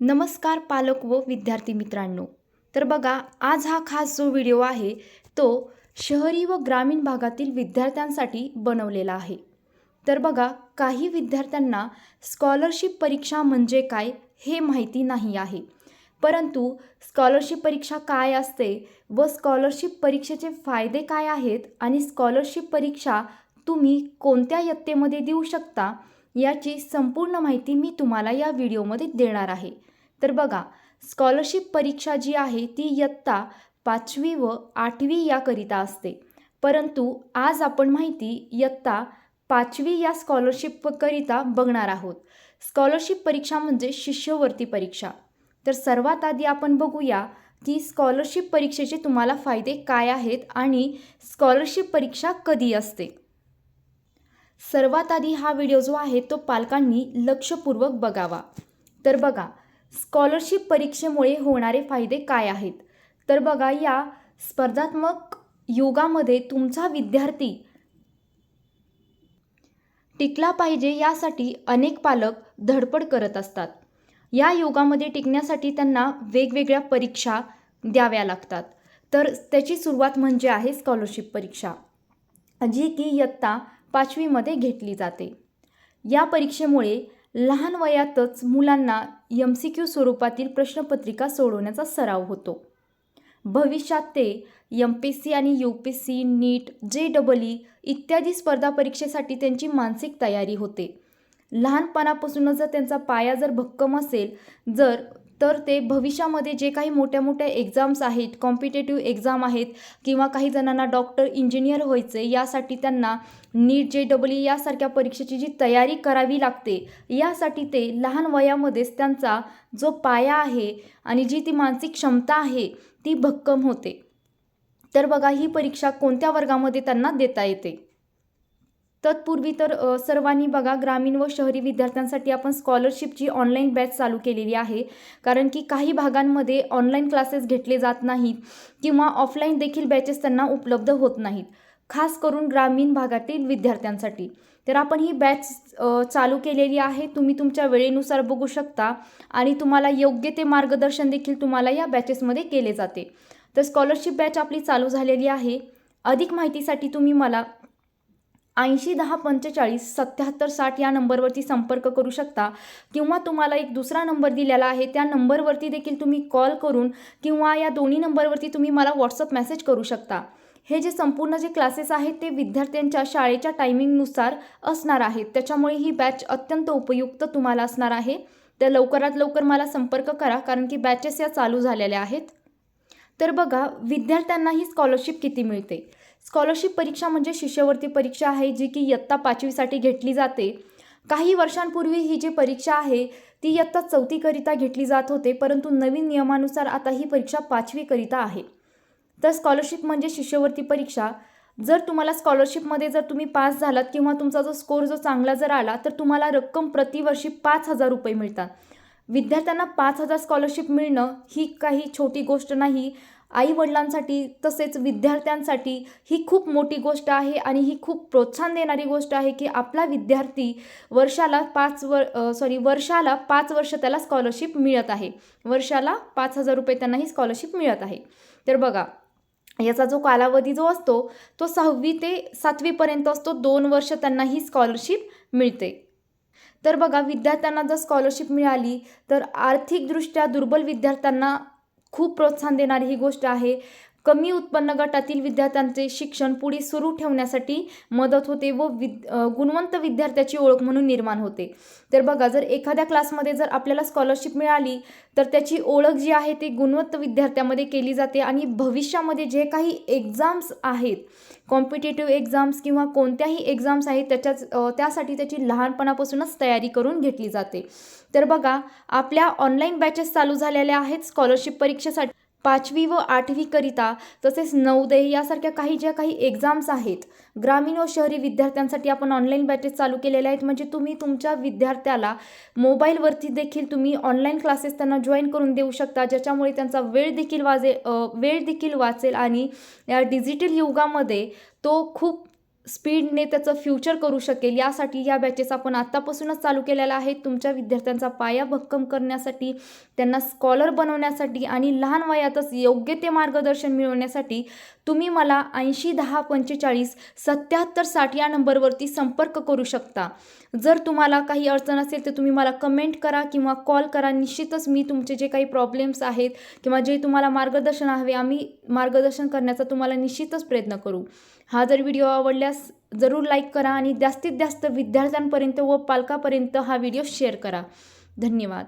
नमस्कार पालक व विद्यार्थी मित्रांनो. तर बघा आज हा खास जो व्हिडिओ आहे तो शहरी व ग्रामीण भागातील विद्यार्थ्यांसाठी बनवलेला आहे. तर बघा काही विद्यार्थ्यांना स्कॉलरशिप परीक्षा म्हणजे काय हे माहिती नाही आहे. परंतु स्कॉलरशिप परीक्षा काय असते व स्कॉलरशिप परीक्षेचे फायदे काय आहेत आणि स्कॉलरशिप परीक्षा तुम्ही कोणत्या यत्तेमध्ये देऊ शकता याची संपूर्ण माहिती मी तुम्हाला या व्हिडिओमध्ये देणार आहे. तर बघा स्कॉलरशिप परीक्षा जी आहे ती इयत्ता पाचवी व आठवी याकरिता असते. परंतु आज आपण माहिती इयत्ता पाचवी या स्कॉलरशिपकरिता बघणार आहोत. स्कॉलरशिप परीक्षा म्हणजे शिष्यवृत्ती परीक्षा. तर सर्वात आधी आपण बघूया की स्कॉलरशिप परीक्षेचे तुम्हाला फायदे काय आहेत आणि स्कॉलरशिप परीक्षा कधी असते. सर्वात आधी हा व्हिडिओ जो आहे तो पालकांनी लक्षपूर्वक बघावा. तर बघा स्कॉलरशिप परीक्षेमुळे होणारे फायदे काय आहेत? तर बघा या स्पर्धात्मक युगामध्ये तुमचा विद्यार्थी टिकला पाहिजे यासाठी अनेक पालक धडपड करत असतात. या युगामध्ये टिकण्यासाठी त्यांना वेगवेगळ्या परीक्षा द्याव्या लागतात. तर त्याची सुरुवात म्हणजे आहे स्कॉलरशिप परीक्षा जी की इयत्ता पाचवीमध्ये घेतली जाते. या परीक्षेमुळे लहान वयातच मुलांना यम सी क्यू स्वरूपातील प्रश्नपत्रिका सोडवण्याचा सराव होतो. भविष्यात ते यम पी सी आणि U P C NEET J double E इत्यादी स्पर्धा परीक्षेसाठी त्यांची मानसिक तयारी होते. लहानपणापासूनच जर त्यांचा पाया जर भक्कम असेल जर तर ते भविष्यामध्ये जे काही मोठ्या मोठ्या एक्झाम्स आहेत कॉम्पिटेटिव्ह एक्झाम आहेत किंवा काही जणांना डॉक्टर इंजिनियर व्हायचे यासाठी त्यांना नीट जे डबल ई यासारख्या परीक्षेची जी तयारी करावी लागते यासाठी ते लहान वयामध्येच त्यांचा जो पाया आहे आणि जी ती मानसिक क्षमता आहे ती भक्कम होते. तर बघा ही परीक्षा कोणत्या वर्गामध्ये त्यांना देता येते? तत्पूर्वी तर सर्वांनी बघा ग्रामीण व शहरी विद्यार्थ्यांसाठी आपण स्कॉलरशिपची ऑनलाईन बॅच चालू केलेली आहे. कारण की काही भागांमध्ये ऑनलाईन क्लासेस घेतले जात नाहीत किंवा ऑफलाईन देखील बॅचेस त्यांना उपलब्ध होत नाहीत खास करून ग्रामीण भागातील विद्यार्थ्यांसाठी. तर आपण ही बॅच चालू केलेली आहे. तुम्ही तुमच्या वेळेनुसार बघू शकता आणि तुम्हाला योग्य ते मार्गदर्शन देखील तुम्हाला या बॅचेसमध्ये केले जाते. तर स्कॉलरशिप बॅच आपली चालू झालेली आहे. अधिक माहितीसाठी तुम्ही मला ऐंशी दहा पंचेचाळीस सत्याहत्तर साठ या नंबरवरती संपर्क करू शकता. किंवा तुम्हाला एक दुसरा नंबर दिलेला आहे त्या नंबरवरती देखील तुम्ही कॉल करून किंवा या दोन्ही नंबरवरती तुम्ही मला व्हॉट्सअप मेसेज करू शकता. हे जे संपूर्ण जे क्लासेस आहेत ते विद्यार्थ्यांच्या शाळेच्या टायमिंगनुसार असणार आहेत. त्याच्यामुळे ही बॅच अत्यंत उपयुक्त तुम्हाला असणार आहे. तर लवकरात लवकर मला संपर्क करा कारण की बॅचेस या चालू झालेल्या आहेत. तर बघा विद्यार्थ्यांना ही स्कॉलरशिप किती मिळते? स्कॉलरशिप परीक्षा म्हणजे शिष्यवृत्ती परीक्षा आहे जी की इयत्ता पाचवीसाठी घेतली जाते. काही वर्षांपूर्वी ही जी परीक्षा आहे ती इयत्ता चौथीकरिता घेतली जात होते परंतु नवीन नियमानुसार आता ही परीक्षा पाचवीकरिता आहे. तर स्कॉलरशिप म्हणजे शिष्यवृत्ती परीक्षा. जर तुम्हाला स्कॉलरशिपमध्ये जर तुम्ही पास झालात किंवा तुमचा जो स्कोर जो चांगला जर आला तर तुम्हाला रक्कम प्रतिवर्षी पाच हजार रुपये मिळतात. विद्यार्थ्यांना पाच हजार स्कॉलरशिप मिळणं ही काही छोटी गोष्ट नाही. आई वडिलांसाठी तसेच विद्यार्थ्यांसाठी ही खूप मोठी गोष्ट आहे आणि ही खूप प्रोत्साहन देणारी गोष्ट आहे की आपला विद्यार्थी वर्षाला पाच वर सॉरी वर्षाला पाच वर्ष त्याला स्कॉलरशिप मिळत आहे. वर्षाला पाच हजार रुपये त्यांना ही स्कॉलरशिप मिळत आहे. तर बघा याचा जो कालावधी जो असतो तो सहावी ते सातवीपर्यंत असतो. दोन वर्ष त्यांना ही स्कॉलरशिप मिळते. तर बघा विद्यार्थ्यांना जर स्कॉलरशिप मिळाली तर आर्थिकदृष्ट्या दुर्बल विद्यार्थ्यांना खूप प्रोत्साहन देणारी ही गोष्ट आहे. कमी उत्पन्न गटातील विद्यार्थ्यांचे शिक्षण पुढे सुरू ठेवण्यासाठी मदत होते व विद गुणवंत विद्यार्थ्याची ओळख म्हणून निर्माण होते. तर बघा जर एखाद्या क्लासमध्ये जर आपल्याला स्कॉलरशिप मिळाली तर त्याची ओळख जी आहे ती गुणवंत विद्यार्थ्यामध्ये केली जाते आणि भविष्यामध्ये जे काही एक्झाम्स आहेत कॉम्पिटेटिव्ह एक्झाम्स किंवा कोणत्याही एक्झाम्स आहेत त्याच्याच त्यासाठी त्याची लहानपणापासूनच तयारी करून घेतली जाते. तर बघा आपल्या ऑनलाईन बॅचेस चालू झालेल्या आहेत स्कॉलरशिप परीक्षेसाठी पाचवी व आठवीकरिता तसेच नवोदय यासारख्या काही ज्या काही एक्झाम्स आहेत ग्रामीण व शहरी विद्यार्थ्यांसाठी आपण ऑनलाईन बॅचेस चालू केलेल्या आहेत. म्हणजे तुम्ही तुमच्या विद्यार्थ्याला मोबाईलवरती देखील तुम्ही ऑनलाईन क्लासेस त्यांना जॉईन करून देऊ शकता ज्याच्यामुळे त्यांचा वेळ देखील वाजे वेळ देखील वाचेल आणि या डिजिटल युगामध्ये तो खूप स्पीडने त्याचं फ्युचर करू शकेल यासाठी या बॅचेस आपण आत्तापासूनच चालू केलेल्या आहेत. तुमच्या विद्यार्थ्यांचा पाया भक्कम करण्यासाठी त्यांना स्कॉलर बनवण्यासाठी आणि लहान वयातच योग्य ते मार्गदर्शन मिळवण्यासाठी तुम्ही मला ऐंशी दहा पंचेचाळीस सत्याहत्तर साठ या नंबरवरती संपर्क करू शकता. जर तुम्हाला काही अडचण असेल तर तुम्ही मला कमेंट करा किंवा कॉल करा. निश्चितच मी तुमचे जे काही प्रॉब्लेम्स आहेत किंवा जे तुम्हाला मार्गदर्शन हवे आम्ही मार्गदर्शन करण्याचा तुम्हाला निश्चितच प्रयत्न करू. हा जर व्हिडिओ आवडल्यास जरूर लाईक करा आणि जास्तीत जास्त विद्यार्थ्यांपर्यंत व पालकापर्यंत हा व्हिडिओ शेअर करा. धन्यवाद.